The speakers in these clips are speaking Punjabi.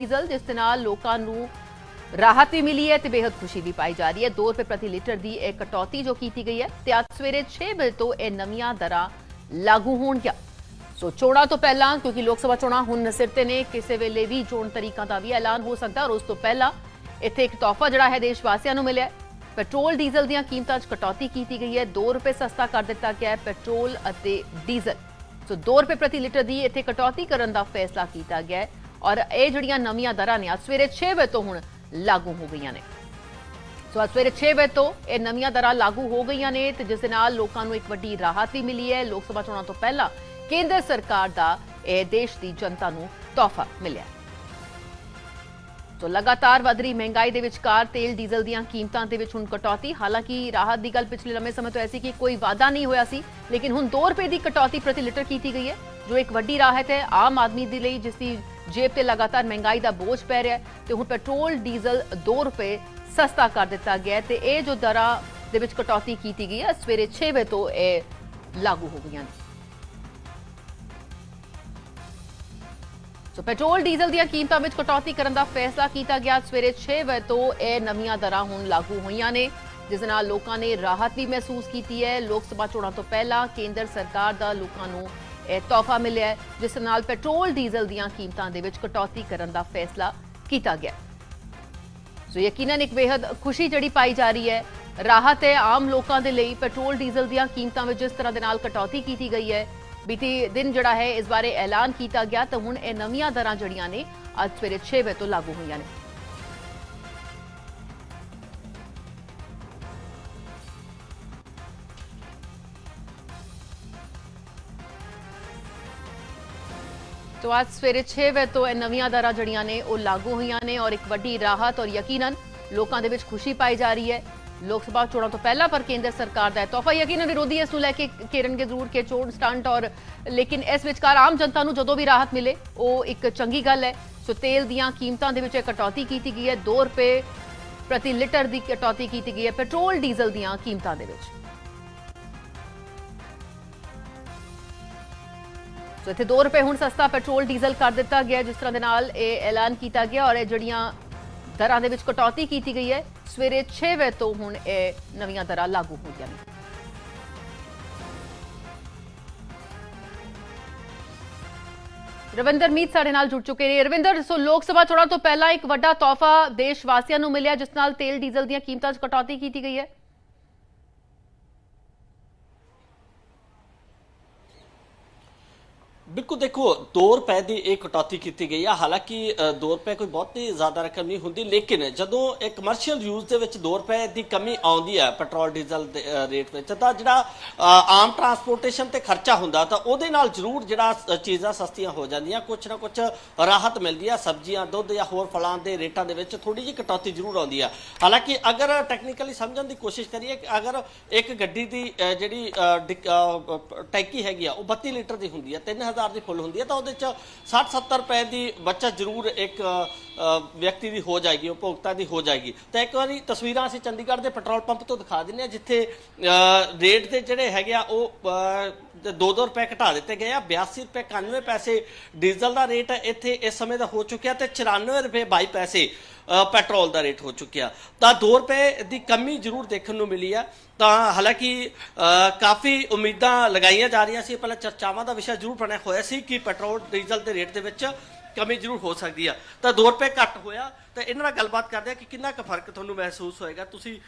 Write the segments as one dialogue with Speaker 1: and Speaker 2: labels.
Speaker 1: ਡੀਜ਼ਲ, ਜਿਸ ਦੇ ਨਾਲ ਲੋਕਾਂ ਨੂੰ ਰਾਹਤ ਵੀ ਮਿਲੀ ਹੈ ਤੇ ਬੇहद ਖੁਸ਼ੀ ਵੀ ਪਾਈ ਜਾ ਰਹੀ ਹੈ। 2 ਰੁਪਏ ਪ੍ਰਤੀ ਲੀਟਰ ਦੀ ਇਹ ਕਟੌਤੀ ਜੋ ਕੀਤੀ ਗਈ ਹੈ ਤੇ ਅੱਜ ਸਵੇਰੇ 6 ਵਜੇ ਤੋਂ ਇਹ ਨਵੀਆਂ ਦਰਾਂ ਲਾਗੂ ਹੋਣਗੀਆਂ। ਸੋ ਚੋਣਾਂ ਤੋਂ ਪਹਿਲਾਂ, ਕਿਉਂਕਿ ਲੋਕ ਸਭਾ ਚੋਣਾਂ ਹੁਣ ਸਿਰ ਤੇ ਨੇ, ਕਿਸੇ ਵੇਲੇ ਵੀ ਚੋਣ ਤਰੀਕਾਂ ਦਾ ਵੀ ਐਲਾਨ ਹੋ ਸਕਦਾ ਔਰ ਉਸ ਤੋਂ ਪਹਿਲਾਂ ਇੱਥੇ ਇੱਕ ਤੋਹਫਾ ਜਿਹੜਾ ਹੈ ਦੇਸ਼ ਵਾਸੀਆਂ ਨੂੰ ਮਿਲਿਆ ਪੈਟਰੋਲ, ਡੀਜ਼ਲ ਦੀਆਂ ਕੀਮਤਾਂ 'ਚ ਕਟੌਤੀ ਕੀਤੀ ਗਈ ਹੈ। 2 ਰੁਪਏ ਸਸਤਾ ਕਰ ਦਿੱਤਾ ਗਿਆ ਹੈ ਪੈਟਰੋਲ ਅਤੇ ਡੀਜ਼ਲ। ਸੋ 2 ਰੁਪਏ ਪ੍ਰਤੀ ਲੀਟਰ ਦੀ ਇੱਥੇ ਕਟੌਤੀ ਕਰਨ ਦਾ ਫੈਸਲਾ ਕੀਤਾ ਗਿਆ ਹੈ। ਔਰ ਇਹ ਜਿਹੜੀਆਂ ਨਵੀਆਂ ਦਰਾਂ ਨੇ ਆ ਸਵੇਰੇ 6 ਵਜੇ ਤੋਂ ਹੁਣ ਲਾਗੂ ਹੋ ਗਈਆਂ ਨੇ। ਸੋ ਅੱਜ ਸਵੇਰੇ 6 ਵਜੇ ਤੋਂ ਇਹ ਨਵੀਆਂ ਦਰਾਂ ਲਾਗੂ ਹੋ ਗਈਆਂ ਨੇ ਤੇ ਜਿਸ ਦੇ ਨਾਲ ਲੋਕਾਂ ਨੂੰ ਇੱਕ ਵੱਡੀ ਰਾਹਤ ਵੀ ਮਿਲੀ ਹੈ। ਲੋਕ ਸਭਾ ਚੋਣਾਂ ਤੋਂ ਪਹਿਲਾਂ ਕੇਂਦਰ ਸਰਕਾਰ ਦਾ ਇਹ ਦੇਸ਼ ਦੀ ਜਨਤਾ ਨੂੰ ਤੋਹਫਾ ਮਿਲਿਆ ਹੈ। ਸੋ ਲਗਾਤਾਰ ਵਧ ਰਹੀ ਮਹਿੰਗਾਈ ਦੇ ਵਿਚਕਾਰ ਤੇਲ, ਡੀਜ਼ਲ ਦੀਆਂ ਕੀਮਤਾਂ ਦੇ ਵਿੱਚ ਹੁਣ ਕਟੌਤੀ। ਹਾਲਾਂਕਿ ਰਾਹਤ ਦੀ ਗੱਲ ਪਿਛਲੇ ਲੰਮੇ ਸਮੇਂ ਤੋਂ ਐਸੀ ਕਿ ਕੋਈ ਵਾਅਦਾ ਨਹੀਂ ਹੋਇਆ ਸੀ, ਲੇਕਿਨ ਹੁਣ 2 ਰੁਪਏ ਦੀ ਕਟੌਤੀ ਪ੍ਰਤੀ ਲੀਟਰ ਕੀਤੀ ਗਈ ਹੈ, ਜੋ ਇੱਕ ਵੱਡੀ ਰਾਹਤ ਹੈ ਆਮ ਆਦਮੀ ਦੇ ਲਈ, ਜਿਸ ਦੀ ਜੇਬ ਤੇ ਲਗਾਤਾਰ ਮਹਿੰਗਾਈ ਦਾ ਬੋਝ ਪੈ ਰਿਹਾ ਤੇ ਹੁਣ ਪੈਟਰੋਲ, ਡੀਜ਼ਲ 2 ਰੁਪਏ ਸਸਤਾ ਕਰ ਦਿੱਤਾ ਗਿਆ ਤੇ ਇਹ ਜੋ ਦਰਾਂ ਦੇ ਵਿੱਚ ਕਟੌਤੀ ਕੀਤੀ ਗਈ ਹੈ, ਸਵੇਰੇ 6 ਵਜੇ ਤੋਂ ਇਹ ਲਾਗੂ ਹੋ ਗਈਆਂ ਨੇ। ਸੋ ਪੈਟਰੋਲ, ਡੀਜ਼ਲ ਦੀਆਂ ਕੀਮਤਾਂ ਵਿੱਚ ਕਟੌਤੀ ਕਰਨ ਦਾ ਫੈਸਲਾ ਕੀਤਾ ਗਿਆ। ਸਵੇਰੇ 6 ਵਜੇ ਤੋਂ ਇਹ ਨਵੀਆਂ ਦਰਾਂ ਹੁਣ ਲਾਗੂ ਹੋਈਆਂ ਨੇ, ਜਿਸ ਨਾਲ ਲੋਕਾਂ ਨੇ ਰਾਹਤ ਵੀ ਮਹਿਸੂਸ ਕੀਤੀ ਹੈ। ਲੋਕ ਸਭਾ ਚੋਣਾਂ ਤੋਂ ਪਹਿਲਾਂ ਕੇਂਦਰ ਸਰਕਾਰ ਦਾ ਲੋਕਾਂ ਨੂੰ ਤੋਹਫਾ ਮਿਲਿਆ ਜਿਸ ਨਾਲ ਪੈਟਰੋਲ, ਡੀਜ਼ਲ ਦੀਆਂ ਕੀਮਤਾਂ ਦੇ ਵਿੱਚ ਕਟੌਤੀ ਕਰਨ ਦਾ ਫੈਸਲਾ ਕੀਤਾ ਗਿਆ। ਸੋ ਯਕੀਨਨ ਇੱਕ ਬੇहद ਖੁਸ਼ੀ ਜਿਹੜੀ ਪਾਈ ਜਾ ਰਹੀ ਹੈ, ਰਾਹਤ ਹੈ ਆਮ ਲੋਕਾਂ ਦੇ ਲਈ ਪੈਟਰੋਲ, ਡੀਜ਼ਲ ਦੀਆਂ ਕੀਮਤਾਂ ਵਿੱਚ ਜਿਸ ਤਰ੍ਹਾਂ ਦੇ ਨਾਲ ਕਟੌਤੀ ਕੀਤੀ ਗਈ ਹੈ। ਬੀਤੀ ਦਿਨ ਜਿਹੜਾ ਹੈ, ਇਸ ਬਾਰੇ ਐਲਾਨ ਕੀਤਾ ਗਿਆ ਤਾਂ ਹੁਣ ਇਹ ਨਵੀਆਂ ਦਰਾਂ ਜਿਹੜੀਆਂ ਨੇ, ਅੱਜ ਸਵੇਰੇ 6 ਵਜੇ ਤੋਂ ਲਾਗੂ ਹੋਈਆਂ ਨੇ। ਤੋ ਅੱਜ ਸਵੇਰੇ 6 ਵਜੇ ਤੋਂ ਇਹ ਨਵੀਆਂ ਦਰਾਂ ਜਿਹੜੀਆਂ ਨੇ, ਉਹ ਲਾਗੂ ਹੋਈਆਂ ਨੇ ਔਰ ਇੱਕ ਵੱਡੀ ਰਾਹਤ ਔਰ ਯਕੀਨਨ ਲੋਕਾਂ ਦੇ ਵਿੱਚ ਖੁਸ਼ੀ ਪਾਈ ਜਾ ਰਹੀ ਹੈ। ਲੋਕ ਸਭਾ ਚੋਣਾਂ ਤੋਂ ਪਹਿਲਾਂ ਪਰ ਕੇਂਦਰ ਸਰਕਾਰ ਦਾ ਇਹ ਤੋਹਫਾ ਯਕੀਨਨ ਵਿਰੋਧੀ ਇਸ ਨੂੰ ਲੈ ਕੇ ਘੇਰਨਗੇ ਜ਼ਰੂਰ ਕਿ ਚੋਣ ਸਟੰਟ ਔਰ ਲੇਕਿਨ ਇਸ ਵਿਚਕਾਰ ਆਮ ਜਨਤਾ ਨੂੰ ਜਦੋਂ ਵੀ ਰਾਹਤ ਮਿਲੇ, ਉਹ ਇੱਕ ਚੰਗੀ ਗੱਲ ਹੈ। ਸੋ ਤੇਲ ਦੀਆਂ ਕੀਮਤਾਂ ਦੇ ਵਿੱਚ ਇਹ ਕਟੌਤੀ ਕੀਤੀ ਗਈ ਹੈ। 2 ਰੁਪਏ ਪ੍ਰਤੀ ਲੀਟਰ ਦੀ ਕਟੌਤੀ ਕੀਤੀ ਗਈ ਹੈ। ਪੈਟਰੋਲ, ਡੀਜ਼ਲ ਦੀਆਂ ਕੀਮਤਾਂ ਦੇ ਵਿੱਚ। ਸੋ ਇੱਥੇ 2 ਰੁਪਏ ਹੁਣ ਸਸਤਾ ਪੈਟਰੋਲ, ਡੀਜ਼ਲ ਕਰ ਦਿੱਤਾ ਗਿਆ। ਜਿਸ ਤਰ੍ਹਾਂ ਦੇ ਨਾਲ ਇਹ ਐਲਾਨ ਕੀਤਾ ਗਿਆ ਔਰ ਇਹ ਜਿਹੜੀਆਂ ਦਰਾਂ ਦੇ ਵਿੱਚ ਕਟੌਤੀ ਕੀਤੀ ਗਈ ਹੈ, ਸਵੇਰੇ 6 ਵਜੇ ਤੋਂ ਹੁਣ ਇਹ ਨਵੀਆਂ ਦਰਾਂ ਲਾਗੂ ਹੋ ਗਈਆਂ ਨੇ। ਰਵਿੰਦਰ ਮੀਤ ਸਾਡੇ ਨਾਲ ਜੁੜ ਚੁੱਕੇ ਨੇ। ਰਵਿੰਦਰ, ਸੋ ਲੋਕ ਸਭਾ ਚੋਣਾਂ ਤੋਂ ਪਹਿਲਾਂ ਇੱਕ ਵੱਡਾ ਤੋਹਫਾ ਦੇਸ਼ ਵਾਸੀਆਂ ਨੂੰ ਮਿਲਿਆ, ਜਿਸ ਨਾਲ ਤੇਲ, ਡੀਜ਼ਲ ਦੀਆਂ ਕੀਮਤਾਂ 'ਚ ਕਟੌਤੀ ਕੀਤੀ ਗਈ ਹੈ।
Speaker 2: ਬਿਲਕੁਲ ਦੇਖੋ 2 ਰੁਪਏ ਦੀ ਇਹ ਕਟੌਤੀ ਕੀਤੀ ਗਈ ਆ। ਹਾਲਾਂਕਿ 2 ਰੁਪਏ ਕੋਈ ਬਹੁਤੀ ਜ਼ਿਆਦਾ ਰਕਮ ਨਹੀਂ ਹੁੰਦੀ ਲੇਕਿਨ ਜਦੋਂ ਇਹ ਕਮਰਸ਼ੀਅਲ ਯੂਜ਼ ਦੇ ਵਿੱਚ 2 ਰੁਪਏ ਦੀ ਕਮੀ ਆਉਂਦੀ ਹੈ ਪੈਟਰੋਲ ਡੀਜ਼ਲ ਦੇ ਰੇਟ ਵਿੱਚ ਤਾਂ ਜਿਹੜਾ ਆਮ ਟਰਾਂਸਪੋਰਟੇਸ਼ਨ ਤੇ ਖਰਚਾ ਹੁੰਦਾ ਤਾਂ ਉਹਦੇ ਨਾਲ ਜ਼ਰੂਰ ਜਿਹੜਾ ਚੀਜ਼ਾਂ ਸਸਤੀਆਂ ਹੋ ਜਾਂਦੀਆਂ। ਕੁਛ ਨਾ ਕੁਛ ਰਾਹਤ ਮਿਲਦੀ ਆ ਸਬਜ਼ੀਆਂ ਦੁੱਧ ਜਾਂ ਹੋਰ ਫਲਾਂ ਦੇ ਰੇਟਾਂ ਦੇ ਵਿੱਚ ਥੋੜੀ ਜਿਹੀ ਕਟੌਤੀ ਜ਼ਰੂਰ ਆਉਂਦੀ ਆ। ਹਾਲਾਂਕਿ ਅਗਰ ਟੈਕਨੀਕਲੀ ਸਮਝਣ ਦੀ ਕੋਸ਼ਿਸ਼ ਕਰੀਏ ਕਿ ਅਗਰ ਇੱਕ ਗੱਡੀ ਦੀ ਜਿਹੜੀ ਅ, ਟੈਂਕੀ ਹੈਗੀ ਆ ਉਹ 32 ਲੀਟਰ ਦੀ ਹੁੰਦੀ ਆ 3000 ਦੀ ਫੁੱਲ ਹੁੰਦੀ ਆ ਤਾਂ ਉਹਦੇ ਚ 60 70 ਰੁਪਏ ਦੀ ਬੱਚਤ ਜ਼ਰੂਰ ਇੱਕ ਵਿਅਕਤੀ ਦੀ ਹੋ ਜਾਏਗੀ ਉਪਭੋਗਤਾ ਦੀ ਹੋ ਜਾਏਗੀ। ਤਾਂ ਇੱਕ ਵਾਰੀ ਤਸਵੀਰਾਂ ਅਸੀਂ ਚੰਡੀਗੜ੍ਹ ਦੇ ਪੈਟਰੋਲ ਪੰਪ ਤੋਂ ਦਿਖਾ ਦਿੰਨੇ ਆ ਜਿੱਥੇ ਰੇਟ ਦੇ ਜਿਹੜੇ ਹੈਗੇ ਆ ਉਹ ਅ, ਤੇ 2-2 ਰੁਪਏ ਘਟਾ ਦਿੱਤੇ ਗਏ ਆ 82 ਰੁਪਏ 91 ਪੈਸੇ ਡੀਜ਼ਲ ਦਾ ਰੇਟ ਇੱਥੇ ਇਸ ਸਮੇਂ ਦਾ ਹੋ ਚੁੱਕਿਆ ਤੇ 94 ਰੁਪਏ 22 ਪੈਸੇ। ਪੈਟਰੋਲ ਦਾ ਰੇਟ ਹੋ ਚੁੱਕਿਆ। ਤਾਂ 2 ਰੁਪਏ ਦੀ ਕਮੀ ਜ਼ਰੂਰ ਦੇਖਣ ਨੂੰ ਮਿਲੀ ਆ। ਤਾਂ ਹਾਲਾਂਕਿ ਕਾਫੀ ਉਮੀਦਾਂ ਲਗਾਈਆਂ ਜਾ ਰਹੀਆਂ ਸੀ। ਪਹਿਲਾਂ ਚਰਚਾਵਾਂ ਦਾ ਵਿਸ਼ਾ ਜ਼ਰੂਰ ਬਣਿਆ ਹੋਇਆ ਸੀ ਕਿ ਪੈਟਰੋਲ, ਡੀਜ਼ਲ ਦੇ ਰੇਟ ਦੇ ਵਿੱਚ ਕਮੀ ਜ਼ਰੂਰ ਹੋ ਸਕਦੀ ਆ। ਤਾਂ 2 ਰੁਪਏ ਘੱਟ ਹੋਇਆ। ਤਾਂ ਇਹਨਾਂ ਨਾਲ ਗੱਲਬਾਤ ਕਰਦੇ ਆ ਕਿ ਕਿੰਨਾ ਕੁ ਫ਼ਰਕ ਤੁਹਾਨੂੰ ਮਹਿਸੂਸ ਹੋਏਗਾ? ਤੁਸੀਂ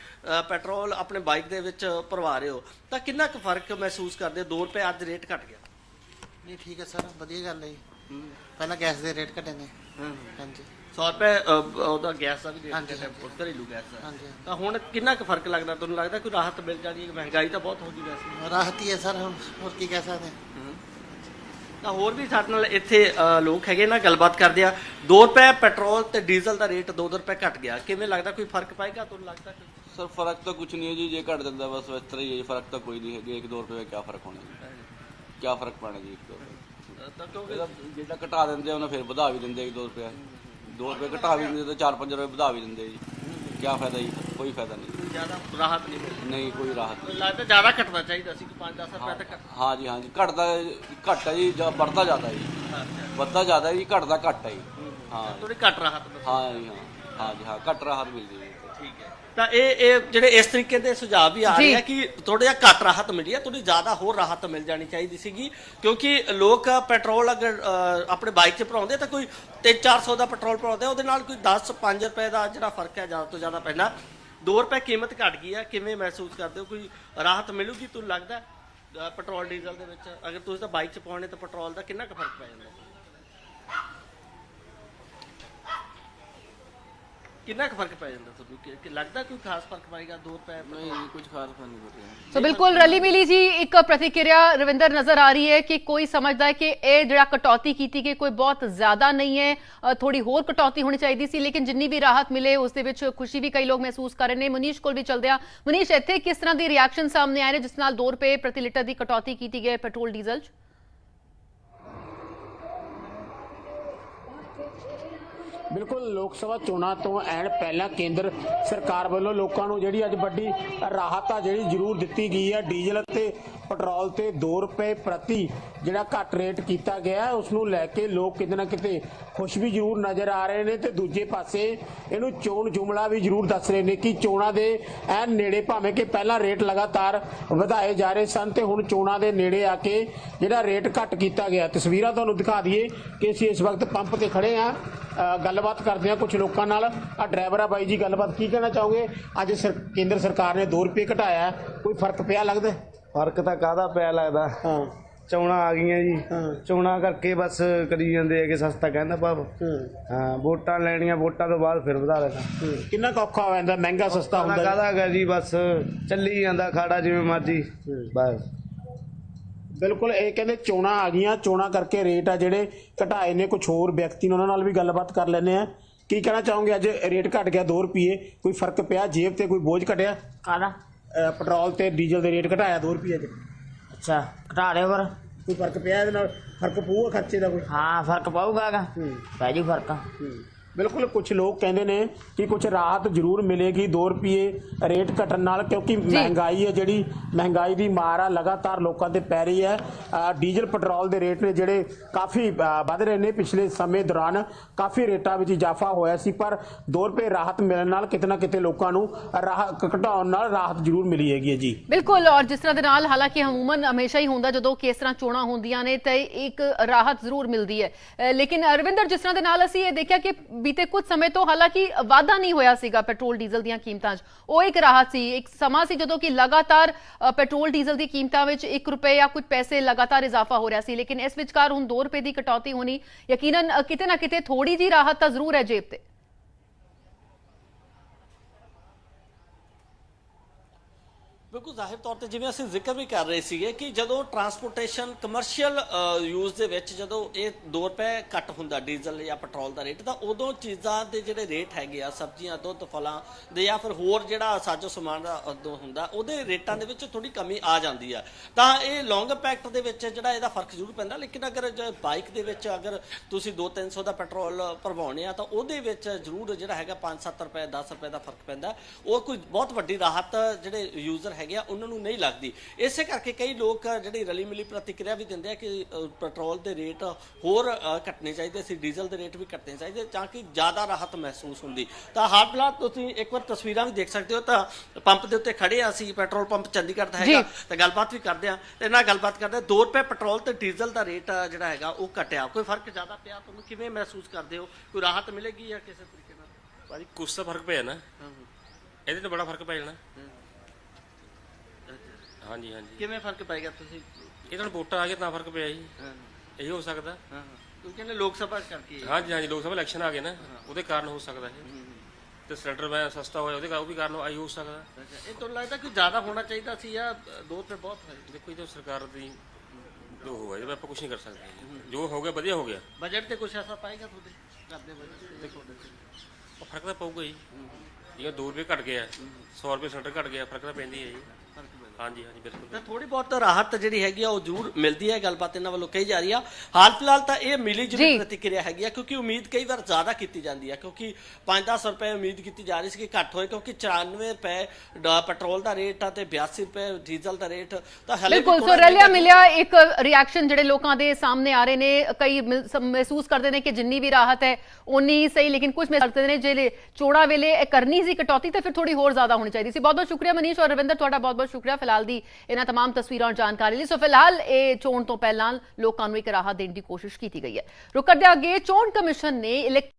Speaker 2: ਪੈਟਰੋਲ ਆਪਣੇ ਬਾਈਕ ਦੇ ਵਿੱਚ ਭਰਵਾ ਰਹੇ ਹੋ। ਤਾਂ ਕਿੰਨਾ ਕੁ ਫ਼ਰਕ ਮਹਿਸੂਸ ਕਰਦੇ? 2 ਰੁਪਏ ਅੱਜ ਰੇਟ ਘਟ ਗਿਆ।
Speaker 3: ਨਹੀਂ ਠੀਕ ਹੈ ਸਰ ਵਧੀਆ ਗੱਲ ਹੈ ਜੀ। ਪਹਿਲਾਂ ਗੈਸ ਦੇ ਰੇਟ ਘਟੇ ਨੇ। ਹਾਂਜੀ।
Speaker 2: 100 ਰੁਪਏ ਅ, ਉਹਦਾ ਗੈਸ ਦਾ ਵੀ ਰੇਟ
Speaker 3: ਹਾਂਜੀ,
Speaker 2: ਘਟਿਆ
Speaker 3: ਹਾਂਜੀ।
Speaker 2: ਘਰੇਲੂ ਗੈਸ ਦਾ
Speaker 3: ਹਾਂਜੀ
Speaker 2: ਤਾਂ ਹੁਣ ਕਿੰਨਾ ਕੁ ਫ਼ਰਕ ਲੱਗਦਾ? ਤੁਹਾਨੂੰ ਲੱਗਦਾ ਕੋਈ ਰਾਹਤ ਮਿਲ ਜਾਣੀ ਹੈ ਮਹਿੰਗਾਈ ਤਾਂ ਬਹੁਤ ਹੋ ਗਈ ਵੈਸੇ।
Speaker 3: ਰਾਹਤ ਹੀ ਹੈ ਸਰ ਹੁਣ ਹੋਰ ਕੀ ਕਹਿ ਸਕਦੇ
Speaker 2: ਤਾਂ ਹੋਰ ਵੀ ਸਾਡੇ ਨਾਲ ਇੱਥੇ ਅ, ਲੋਕ ਹੈਗੇ ਨਾ ਗੱਲਬਾਤ ਕਰਦੇ ਆ। 2 ਰੁਪਏ ਪੈਟਰੋਲ ਤੇ ਡੀਜ਼ਲ ਦਾ ਰੇਟ 2 ਰੁਪਏ ਘਟ ਗਿਆ। ਕਿਵੇਂ ਲੱਗਦਾ? ਕੋਈ ਫ਼ਰਕ ਪਾਏਗਾ? ਤੁਹਾਨੂੰ ਲੱਗਦਾ ਕੋਈ?
Speaker 4: ਸਰ ਫ਼ਰਕ ਤਾਂ ਕੁਝ ਨਹੀਂ ਹੈ ਜੀ ਜੇ ਘਟ ਜਾਂਦਾ ਬਸ ਇਸ ਤਰ੍ਹਾਂ ਹੀ ਹੈ ਜੀ, ਫ਼ਰਕ ਤਾਂ ਕੋਈ ਨਹੀਂ ਹੈ ਜੀ 1-2 ਰੁਪਏ ਦਾ ਕੀ ਫ਼ਰਕ ਹੋਣਾ ਜੀ। ਕੀ ਫ਼ਰਕ ਪੈਣਾ ਜੀ 1 ਰੁਪਏ?
Speaker 2: ਤਾਂ ਕਿਉਂਕਿ
Speaker 4: ਇਹਦਾ ਜਿਹੜਾ ਘਟਾ ਦਿੰਦੇ ਉਹਨਾਂ ਫਿਰ ਵਧਾ ਵੀ ਦਿੰਦੇ 1-2 ਰੁਪਏ। 2 ਰੁਪਏ ਘਟਾ ਵੀ ਦਿੰਦੇ ਤਾਂ 4-5 ਰੁਪਏ ਵਧਾ ਵੀ ਦਿੰਦੇ ਜੀ। ਕੀ ਫਾਇਦਾ ਜੀ? ਕੋਈ ਫਾਇਦਾ ਨਹੀਂ।
Speaker 2: ਜ਼ਿਆਦਾ ਰਾਹਤ ਨਹੀਂ ਮਿਲਦੀ।
Speaker 4: ਨਹੀਂ ਕੋਈ ਰਾਹਤ ਨਹੀਂ।
Speaker 2: ਲੱਗਦਾ ਜ਼ਿਆਦਾ ਘਟਣਾ ਚਾਹੀਦਾ ਸੀ ਕਿ 5-10 ਰੁਪਏ ਤੱਕ
Speaker 4: ਹਾਂ ਜੀ ਹਾਂ ਜੀ। ਘਟਦਾ ਘਟਦਾ ਜੀ ਜਾਂ ਵੱਧਦਾ ਜ਼ਿਆਦਾ ਜੀ। ਵੱਧਦਾ ਜ਼ਿਆਦਾ ਜੀ ਘਟਦਾ ਘੱਟ ਹੈ ਜੀ। ਹਾਂ।
Speaker 2: ਥੋੜੀ ਘੱਟ ਰਾਹਤ ਮਿਲਦੀ।
Speaker 4: ਹਾਂ ਜੀ ਹਾਂ। ਹਾਂ ਜੀ ਹਾਂ। ਘੱਟ ਰਾਹਤ ਮਿਲਦੀ ਹੈ ਜੀ।
Speaker 2: ਹੈ ਤਾਂ ਇਹ ਇਹ ਜਿਹੜੇ ਇਸ ਤਰੀਕੇ ਦੇ ਸੁਝਾਅ ਵੀ ਆ। ਰਹੇ ਆ ਕਿ ਥੋੜਾ ਜਿਹਾ ਘੱਟ ਰਾਹਤ ਮਿਲੀ ਹੈ ਥੋੜੀ ਜ਼ਿਆਦਾ ਹੋਰ ਰਾਹਤ ਮਿਲ ਜਾਣੀ ਚਾਹੀਦੀ ਸੀਗੀ ਕਿਉਂਕਿ ਲੋਕ ਪੈਟਰੋਲ ਅਗਰ ਆਪਣੇ ਬਾਈਕ 'ਚ ਭਰਾਉਂਦੇ ਤਾਂ ਕੋਈ 3-400 ਦਾ ਪੈਟਰੋਲ ਭਰਾਉਂਦੇ ਉਹਦੇ ਨਾਲ ਕੋਈ 10-5 ਰੁਪਏ ਦਾ ਜਿਹੜਾ ਫ਼ਰਕ ਹੈ ਜ਼ਿਆਦਾ ਤੋਂ ਜ਼ਿਆਦਾ ਪੈਂਦਾ। 2 ਰੁਪਏ ਕੀਮਤ ਘਟ ਗਈ ਹੈ ਕਿਵੇਂ ਮਹਿਸੂਸ ਕਰਦੇ ਹੋ? ਕੋਈ ਰਾਹਤ ਮਿਲੂਗੀ? ਤੁਹਾਨੂੰ ਲੱਗਦਾ ਪੈਟਰੋਲ ਡੀਜ਼ਲ ਦੇ ਵਿੱਚ ਅਗਰ ਤੁਸੀਂ ਤਾਂ ਬਾਈਕ 'ਚ ਪਾਉਣੇ ਤਾਂ ਪੈਟਰੋਲ ਦਾ ਕਿੰਨਾ ਕੁ ਫ਼ਰਕ ਪੈ ਜਾਂਦਾ? ਕਿੰਨਾ ਕੁ ਫ਼ਰਕ ਪੈ ਜਾਂਦਾ ਤੁਹਾਨੂੰ? ਕਿ- ਕਿ ਲੱਗਦਾ ਕੋਈ ਖਾਸ ਫ਼ਰਕ ਪਏਗਾ 2 ਰੁਪਏ
Speaker 4: ਨਹੀਂ ਜੀ ਕੁਝ ਖਾਸ ਫ਼ਰਕ ਨਹੀਂ ਪੜਿਆ
Speaker 1: ਸੋ ਬਿਲਕੁਲ ਰਲੀ ਮਿਲੀ ਜੀ ਇੱਕ ਪ੍ਰਤੀਕਿਰਿਆ ਰਵਿੰਦਰ ਨਜ਼ਰ ਆ ਰਹੀ ਹੈ ਕਿ ਕੋਈ ਸਮਝਦਾ ਹੈ ਕਿ ਇਹ ਜਿਹੜਾ ਕਟੌਤੀ ਕੀਤੀ ਗਈ ਕੋਈ ਬਹੁਤ ਜ਼ਿਆਦਾ ਨਹੀਂ ਹੈ ਅ, ਥੋੜੀ ਹੋਰ ਕਟੌਤੀ ਹੋਣੀ ਚਾਹੀਦੀ ਸੀ ਲੇਕਿਨ ਜਿੰਨੀ ਵੀ ਰਾਹਤ ਮਿਲੇ ਉਸ ਦੇ ਵਿੱਚ ਖੁਸ਼ੀ ਵੀ ਕਈ ਲੋਕ ਮਹਿਸੂਸ ਕਰ ਰਹੇ ਨੇ। ਮਨੀਸ਼ ਕੋਲ ਵੀ ਚਲਦੇ ਆ। ਮਨੀਸ਼ ਇੱਥੇ ਕਿਸ ਤਰ੍ਹਾਂ ਦੀ ਰਿਐਕਸ਼ਨ ਸਾਹਮਣੇ ਆਏ ਨੇ ਜਿਸ ਨਾਲ 2 ਰੁਪਏ ਪ੍ਰਤੀ ਲੀਟਰ ਦੀ ਕਟੌਤੀ ਕੀਤੀ ਗਈ ਹੈ ਪੈਟਰੋਲ ਡੀਜ਼ਲ 'ਚ?
Speaker 5: ਬਿਲਕੁਲ ਲੋਕ ਸਭਾ ਚੋਣਾਂ ਤੋਂ ਐਨ ਪਹਿਲਾਂ ਕੇਂਦਰ ਸਰਕਾਰ ਵੱਲੋਂ ਲੋਕਾਂ ਨੂੰ ਜਿਹੜੀ ਅੱਜ ਵੱਡੀ ਰਾਹਤ ਆ ਜਿਹੜੀ ਜ਼ਰੂਰ ਦਿੱਤੀ ਗਈ ਹੈ ਡੀਜ਼ਲ ਅਤੇ ਪੈਟਰੋਲ ਤੇ 2 ਰੁਪਏ ਪ੍ਰਤੀ ਜਿਹੜਾ ਘੱਟ ਰੇਟ ਕੀਤਾ ਗਿਆ ਹੈ, ਉਸ ਨੂੰ ਲੈ ਕੇ ਲੋਕ ਕਿਤੇ ਨਾ ਕਿਤੇ ਖੁਸ਼ ਵੀ ਜ਼ਰੂਰ ਨਜ਼ਰ ਆ ਰਹੇ ਨੇ ਤੇ ਦੂਜੇ ਪਾਸੇ ਇਹਨੂੰ ਚੋਣ ਜੁਮਲਾ ਵੀ ਜ਼ਰੂਰ ਦੱਸ ਰਹੇ ਨੇ ਕਿ ਚੋਣਾਂ ਦੇ ਐਨ ਨੇੜੇ ਭਾਵੇਂ ਕਿ ਪਹਿਲਾਂ ਰੇਟ ਲਗਾਤਾਰ ਵਧਾਏ ਜਾ ਰਹੇ ਸਨ ਤੇ ਹੁਣ ਚੋਣਾਂ ਦੇ ਨੇੜੇ ਆ ਕੇ ਜਿਹੜਾ ਰੇਟ ਘੱਟ ਕੀਤਾ ਗਿਆ। ਤਸਵੀਰਾਂ ਤੁਹਾਨੂੰ ਦਿਖਾ ਦਈਏ ਕਿ ਅਸੀਂ ਇਸ ਵਕਤ ਪੰਪ ਤੇ ਖੜੇ ਆ ਗੱਲਬਾਤ ਕਰਦੇ ਆ ਕੁਝ ਲੋਕਾਂ ਨਾਲ। ਆ ਡਰਾਈਵਰ ਆ ਬਾਈ ਜੀ ਗੱਲਬਾਤ ਕੀ ਕਹਿਣਾ ਚਾਹੋਗੇ? ਅੱਜ ਸਰ- ਕੇਂਦਰ ਸਰਕਾਰ ਨੇ 2 ਰੁਪਏ ਘਟਾਇਆ। ਹੈ। ਕੋਈ ਫ਼ਰਕ ਪਿਆ ਲੱਗਦਾ? ਹੈ?
Speaker 6: ਫ਼ਰਕ ਤਾਂ ਕਾਹਦਾ ਪਿਆ ਲੱਗਦਾ?
Speaker 5: ਹਾਂ।
Speaker 6: ਚੌਣਾ ਆ ਗਈਆਂ ਜੀ।
Speaker 5: ਹਾਂ।
Speaker 6: ਚੌਣਾ ਕਰਕੇ ਬਸ ਕਰੀ ਜਾਂਦੇ ਆ ਕਿ ਸਸਤਾ ਕਹਿੰਦਾ ਭਾਵ।
Speaker 5: ਹੂੰ।
Speaker 6: ਹਾਂ ਵੋਟਾਂ ਲੈਣੀਆਂ ਵੋਟਾਂ ਤੋਂ ਬਾਅਦ ਫਿਰ ਵਧਾ ਲੈਣਾ
Speaker 5: ਹੂੰ। ਕਿੰਨਾ ਕੁ ਔਖਾ ਹੋ ਜਾਂਦਾ? ਮਹਿੰਗਾ ਸਸਤਾ ਹੁੰਦਾ
Speaker 6: ਕਾਹਦਾ ਹੈਗਾ ਜੀ? ਬਸ ਚੱਲੀ ਜਾਂਦਾ ਖਾੜਾ ਜਿਵੇਂ ਮਰਜ਼ੀ। ਬਸ।
Speaker 5: ਬਿਲਕੁਲ ਇਹ ਕਹਿੰਦੇ ਚੋਣਾਂ ਆ ਗਈਆਂ ਚੋਣਾਂ ਕਰਕੇ ਰੇਟ ਆ ਜਿਹੜੇ ਘਟਾਏ ਨੇ ਕੁਝ ਹੋਰ ਵਿਅਕਤੀ ਨੇ ਉਹਨਾਂ ਨਾਲ ਵੀ ਗੱਲਬਾਤ ਕਰ ਲੈਂਦੇ ਆ ਕੀ ਕਹਿਣਾ ਚਾਹੋਗੇ? ਅੱਜ ਰੇਟ ਘਟ ਗਿਆ 2 ਰੁਪਏ ਕੋਈ ਫ਼ਰਕ ਪਿਆ ਜੇਬ ਤੇ ਕੋਈ ਬੋਝ ਘਟਿਆ?
Speaker 7: ਕਾਹਦਾ?
Speaker 5: ਪੈਟਰੋਲ ਤੇ ਡੀਜ਼ਲ ਦੇ ਰੇਟ ਘਟਾਇਆ 2 ਰੁਪਏ ਚ
Speaker 7: ਅੱਛਾ ਘਟਾ ਲਿਓ ਪਰ
Speaker 5: ਕੋਈ ਫ਼ਰਕ ਪਿਆ ਇਹਦੇ ਨਾਲ? ਫ਼ਰਕ ਪਊਗਾ ਖਰਚੇ ਦਾ ਕੋਈ?
Speaker 7: ਹਾਂ ਫ਼ਰਕ ਪਾਊਗਾਗਾ। ਪੈ ਜੂ ਫ਼ਰਕ।
Speaker 5: ਬਿਲਕੁਲ ਕੁਝ ਲੋਕ ਕਹਿੰਦੇ ਨੇ ਕਿ ਕੁਝ ਰਾਹਤ ਜ਼ਰੂਰ ਮਿਲੇਗੀ 2 ਰੁਪਏ ਰੇਟ ਘਟਣ ਨਾਲ ਕਿਉਂਕਿ ਮਹਿੰਗਾਈ ਹੈ ਜਿਹੜੀ ਮਹਿੰਗਾਈ ਦੀ ਮਾਰ ਆ ਲਗਾਤਾਰ ਲੋਕਾਂ ਤੇ ਪੈ ਰਹੀ ਹੈ। ਡੀਜ਼ਲ ਪੈਟਰੋਲ ਦੇ ਰੇਟ ਨੇ ਜਿਹੜੇ ਕਾਫੀ ਵੱਧ ਰਹੇ ਨੇ ਪਿਛਲੇ ਸਮੇਂ ਦੌਰਾਨ। ਕਾਫੀ ਰੇਟਾਂ ਵਿੱਚ ਇਜ਼ਾਫਾ ਹੋਇਆ ਸੀ ਪਰ 2 ਰੁਪਏ ਰਾਹਤ ਮਿਲਣ ਨਾਲ ਕਿਤੇ ਨਾ ਕਿਤੇ ਲੋਕਾਂ ਨੂੰ ਰਾਹਤ ਘਟਾਉਣ ਨਾਲ ਰਾਹਤ ਜ਼ਰੂਰ ਮਿਲੀ ਹੈਗੀ ਹੈ ਜੀ।
Speaker 1: ਬਿਲਕੁਲ ਔਰ ਜਿਸ ਤਰ੍ਹਾਂ ਦੇ ਨਾਲ ਹਾਲਾਂਕਿ ਹਮੂਮਨ ਹਮੇਸ਼ਾ ਹੀ ਹੁੰਦਾ ਜਦੋਂ ਕਿਸ ਤਰ੍ਹਾਂ ਚੋਣਾਂ ਹੁੰਦੀਆਂ ਨੇ ਤੇ ਇੱਕ ਰਾਹਤ ਜ਼ਰੂਰ ਮਿਲਦੀ ਹੈ। ਲੇਕਿਨ ਅਰਵਿੰਦਰ ਜਿਸ ਤਰ੍ਹਾਂ ਦੇ ਨਾਲ ਅਸੀਂ ਇਹ ਦੇਖਿਆ ਕਿ ਬੀਤੇ ਕੁਝ ਸਮੇਂ ਤੋਂ ਹਾਲਾਂਕਿ ਵਾਧਾ ਨਹੀਂ ਹੋਇਆ ਸੀਗਾ ਪੈਟਰੋਲ ਡੀਜ਼ਲ ਦੀਆਂ ਕੀਮਤਾਂ 'ਚ। ਉਹ ਇੱਕ ਰਾਹਤ ਸੀ। ਇੱਕ ਸਮਾਂ ਸੀ ਜਦੋਂ ਕਿ ਲਗਾਤਾਰ ਪੈਟਰੋਲ ਡੀਜ਼ਲ ਦੀ ਕੀਮਤਾਂ ਵਿੱਚ 1 ਰੁਪਏ ਜਾਂ ਕੁਝ ਪੈਸੇ ਲਗਾਤਾਰ ਇਜ਼ਾਫਾ ਹੋ ਰਿਹਾ ਸੀ। ਲੇਕਿਨ ਇਸ ਵਿਚਕਾਰ ਹੁਣ 2 ਰੁਪਏ ਦੀ ਕਟੌਤੀ ਹੋਣੀ ਯਕੀਨਨ ਕਿਤੇ ਨਾ ਕਿਤੇ ਥੋੜੀ ਜੀ ਰਾਹਤ ਤਾਂ ਜ਼ਰੂਰ ਹੈ ਜੇਬ ਤੇ।
Speaker 2: ਬਿਲਕੁਲ ਜ਼ਾਹਿਰ ਤੌਰ ਤੇ ਜਿਵੇਂ ਅਸੀਂ ਜ਼ਿਕਰ ਵੀ ਕਰ ਰਹੇ ਸੀਗੇ ਕਿ ਜਦੋਂ ਟਰਾਂਸਪੋਰਟੇਸ਼ਨ ਕਮਰਸ਼ੀਅਲ ਯੂਜ਼ ਦੇ ਵਿੱਚ ਜਦੋਂ ਇਹ 2 ਰੁਪਏ ਘੱਟ ਹੁੰਦਾ ਡੀਜ਼ਲ ਜਾਂ ਪੈਟਰੋਲ ਦਾ ਰੇਟ ਤਾਂ ਉਦੋਂ ਚੀਜ਼ਾਂ ਦੇ ਜਿਹੜੇ ਰੇਟ ਹੈਗੇ ਆ, ਸਬਜ਼ੀਆਂ, ਦੁੱਧ, ਫਲਾਂ ਦੇ ਜਾਂ ਫਿਰ ਹੋਰ ਜਿਹੜਾ ਸਾਜੋ ਸਮਾਨ ਦਾ ਉਦੋਂ ਹੁੰਦਾ, ਉਹਦੇ ਰੇਟਾਂ ਦੇ ਵਿੱਚ ਥੋੜੀ ਕਮੀ ਆ ਜਾਂਦੀ ਆ। ਤਾਂ ਇਹ ਲੌਂਗ ਇੰਪੈਕਟ ਦੇ ਵਿੱਚ ਜਿਹੜਾ ਇਹਦਾ ਫ਼ਰਕ ਜ਼ਰੂਰ ਪੈਂਦਾ, ਲੇਕਿਨ ਅਗਰ ਬਾਈਕ ਦੇ ਵਿੱਚ ਅਗਰ ਤੁਸੀਂ 2-300 ਦਾ ਪੈਟਰੋਲ ਭਰਵਾਉਣੇ ਆ, ਤਾਂ ਉਹਦੇ ਵਿੱਚ ਜ਼ਰੂਰ ਜਿਹੜਾ ਹੈਗਾ 5-7 ਰੁਪਏ 10 ਰੁਪਏ ਦਾ ਫ਼ਰਕ ਪੈਂਦਾ। ਉਹ ਕੋਈ ਬਹੁਤ ਵੱਡੀ ਰਾਹਤ ਜਿਹੜੇ ਯੂਜ਼ਰ ਹੈਗੇ ਆ ਉਹਨਾਂ ਨੂੰ ਨਹੀਂ ਲੱਗਦੀ। ਇਸੇ ਕਰਕੇ ਕਈ ਲੋਕ ਜਿਹੜੀ ਰਲੀ ਮਿਲੀ ਪ੍ਰਤੀਕਿਰਿਆ ਵੀ ਦਿੰਦੇ ਆ ਕਿ ਪੈਟਰੋਲ ਦੇ ਰੇਟ ਹੋਰ ਅ, ਘਟਣੇ ਚਾਹੀਦੇ ਸੀ ਡੀਜ਼ਲ ਦੇ ਰੇਟ ਵੀ ਘਟਣੇ ਚਾਹੀਦੇ ਤਾਂ ਕਿ ਜ਼ਿਆਦਾ ਰਾਹਤ ਮਹਿਸੂਸ ਹੁੰਦੀ। ਤਾਂ ਹਾਲ ਫਿਲਹਾਲ ਤੁਸੀਂ ਇੱਕ ਵਾਰ ਤਸਵੀਰਾਂ ਵੀ ਦੇਖ ਸਕਦੇ ਹੋ ਤਾਂ ਪੰਪ ਦੇ ਉੱਤੇ ਖੜੇ ਆ ਅਸੀਂ ਪੈਟਰੋਲ ਪੰਪ ਚੰਡੀਗੜ੍ਹ ਦਾ ਹੈਗਾ ਤਾਂ ਗੱਲਬਾਤ ਵੀ ਕਰਦੇ ਆ। ਤੇ ਨਾਲ ਗੱਲਬਾਤ ਕਰਦੇ 2 ਰੁਪਏ ਪੈਟਰੋਲ ਤੇ ਡੀਜ਼ਲ ਦਾ ਰੇਟ ਜਿਹੜਾ ਹੈਗਾ ਉਹ ਘਟਿਆ। ਕੋਈ ਫ਼ਰਕ ਜ਼ਿਆਦਾ ਪਿਆ ਤੁਹਾਨੂੰ? ਕਿਵੇਂ ਮਹਿਸੂਸ ਕਰਦੇ ਹੋ? ਕੋਈ ਰਾਹਤ ਮਿਲੇਗੀ ਜਾਂ ਕਿਸੇ ਤਰੀਕੇ ਨਾਲ?
Speaker 8: ਭਾਜੀ ਕੁਛ ਤਾਂ ਫ਼ਰਕ ਪਿਆ ਨਾ। ਇਹਦੇ ਤੇ ਬੜਾ ਫ਼ਰਕ ਪੈ ਜਾਣਾ। ਹਾਂਜੀ ਹਾਂਜੀ।
Speaker 2: ਕਿਵੇਂ ਫ਼ਰਕ ਪਏਗਾ ਤੁਸੀਂ?
Speaker 8: ਇਹ ਤਾਂ ਵੋਟਾਂ ਆ ਗਏ ਤਾਂ ਫ਼ਰਕ ਪਿਆ ਜੀ। ਇਹੀ ਹੋ ਸਕਦਾ।
Speaker 2: ਹਾਂ ਤੁਸੀਂ ਕਹਿੰਦੇ ਲੋਕ ਸਭਾ ਕਰਕੇ
Speaker 8: ਹਾਂਜੀ ਹਾਂਜੀ ਲੋਕ ਸਭਾ ਇਲੈਕਸ਼ਨ ਆ ਗਏ ਨਾ ਉਹਦੇ ਕਾਰਨ ਹੋ ਸਕਦਾ ਇਹ। ਤੇ ਸਿਲੰਡਰ ਮੈਂ ਸਸਤਾ ਹੋਇਆ ਉਹਦੇ ਕਾਰਨ ਉਹ ਵੀ ਕਾਰਨ ਆਈ ਹੋ ਸਕਦਾ।
Speaker 2: ਇਹ ਤੁਹਾਨੂੰ ਲੱਗਦਾ ਕਿ ਜ਼ਿਆਦਾ ਹੋਣਾ ਚਾਹੀਦਾ ਸੀ ਜਾਂ 2 ਰੁਪਏ ਬਹੁਤ ਹੈ
Speaker 8: ਦੇਖੋ ਇਹ ਤਾਂ ਸਰਕਾਰ ਦੀ ਜੋ ਹੋਇਆ ਇਹਦੇ ਆਪਾਂ ਕੁਝ ਨਹੀਂ ਕਰ ਸਕਦੇ ਜੋ। ਹੋ। ਗਿਆ ਵਧੀਆ ਹੋ ਗਿਆ।
Speaker 2: ਬਜਟ ਤੇ ਕੁਝ ਐਸਾ ਪਾਏਗਾ ਤੁਹਾਡੇ? ਕਰਦੇ ਬਜਟ ਤੇ ਤੇ?
Speaker 8: ਉਹ ਫ਼ਰਕ ਤਾਂ ਪਊਗਾ ਜੀ ਜਿਵੇਂ 2 ਰੁਪਏ ਘਟ ਗਿਆ 100 ਰੁਪਏ ਸਿਲੰਡਰ ਘਟ ਗਿਆ ਫ਼ਰਕ ਤਾਂ ਪੈਂਦੀ ਹੈ ਜੀ। ਹਾਂਜੀ ਹਾਂਜੀ ਬਿਲਕੁਲ
Speaker 2: ਤਾਂ ਥੋੜੀ ਬਹੁਤ ਰਾਹਤ ਜਿਹੜੀ ਹੈਗੀ ਆ ਉਹ ਜ਼ਰੂਰ ਮਿਲਦੀ ਹੈ ਗੱਲਬਾਤ ਇਹਨਾਂ ਵੱਲੋਂ ਕਹੀ ਜਾ ਰਹੀ ਆ। ਹਾਲ ਫਿਲਹਾਲ ਤਾਂ ਇਹ ਮਿਲੀ। ਜੁਲੀ ਪ੍ਰਤੀਕਿਰਿਆ ਹੈਗੀ ਆ ਕਿਉਂਕਿ ਉਮੀਦ ਕਈ ਵਾਰ ਜ਼ਿਆਦਾ ਕੀਤੀ ਜਾਂਦੀ ਹੈ ਕਿਉਂਕਿ 5-10 ਰੁਪਏ ਉਮੀਦ ਕੀਤੀ ਜਾ ਰਹੀ ਸੀ ਕਿ ਘੱਟ ਹੋਏ ਕਿਉਂਕਿ 94 ਰੁਪਏ ਡ- ਪੈਟਰੋਲ ਦਾ ਰੇਟ ਆ ਤੇ 82 ਰੁਪਏ ਡੀਜ਼ਲ ਦਾ ਰੇਟ ਤਾਂ ਹਲੇ
Speaker 1: ਬਿਲਕੁਲ ਸੋ ਰਲਿਆ ਮਿਲਿਆ ਇੱਕ ਰਿਐਕਸ਼ਨ ਜਿਹੜੇ ਲੋਕਾਂ ਦੇ ਸਾਹਮਣੇ ਆ ਰਹੇ ਨੇ ਕਈ ਮਹਿਸੂਸ ਕਰਦੇ ਨੇ ਕਿ ਜਿੰਨੀ ਵੀ ਰਾਹਤ ਹੈ ਉਨੀ ਹੀ ਸਹੀ ਲੇਕਿਨ ਕੁਝ ਮਹਿਸੂਸ ਕਰਦੇ ਨੇ ਜੇ ਚੋੜਾ ਵੇਲੇ ਇਹ ਕਰਨੀ ਸੀ ਕਟੌਤੀ ਤੇ ਫਿਰ ਥੋੜੀ ਹੋਰ ਜ਼ਿਆਦਾ ਹੋਣੀ ਚਾਹੀਦੀ ਸੀ। ਬਹੁਤ ਬਹੁਤ ਸ਼ੁਕਰੀਆ ਮਨੀਸ਼ ਔਰ ਰਵਿੰਦਰ ਤੁਹਾਡਾ ਬਹੁਤ ਬਹੁਤ ਸ਼ੁਕਰੀਆ ਫਿਲਹਾਲ ਦੀ ਇਹਨਾਂ तमाम ਤਸਵੀਰਾਂ ਔਰ ਜਾਣਕਾਰੀ ਲਈ ਸੋ ਫਿਲਹਾਲ ਇਹ ਚੋਣ ਤੋਂ ਪਹਿਲਾਂ ਲੋਕਾਂ ਨੂੰ ਇੱਕ ਰਾਹਤ ਦੇਣ ਦੀ ਕੋਸ਼ਿਸ਼ ਕੀਤੀ ਗਈ ਹੈ ਰੁਕ ਕਰਦੇ ਅੱਗੇ ਚੋਣ ਕਮਿਸ਼ਨ ਨੇ ਇਲੈਕ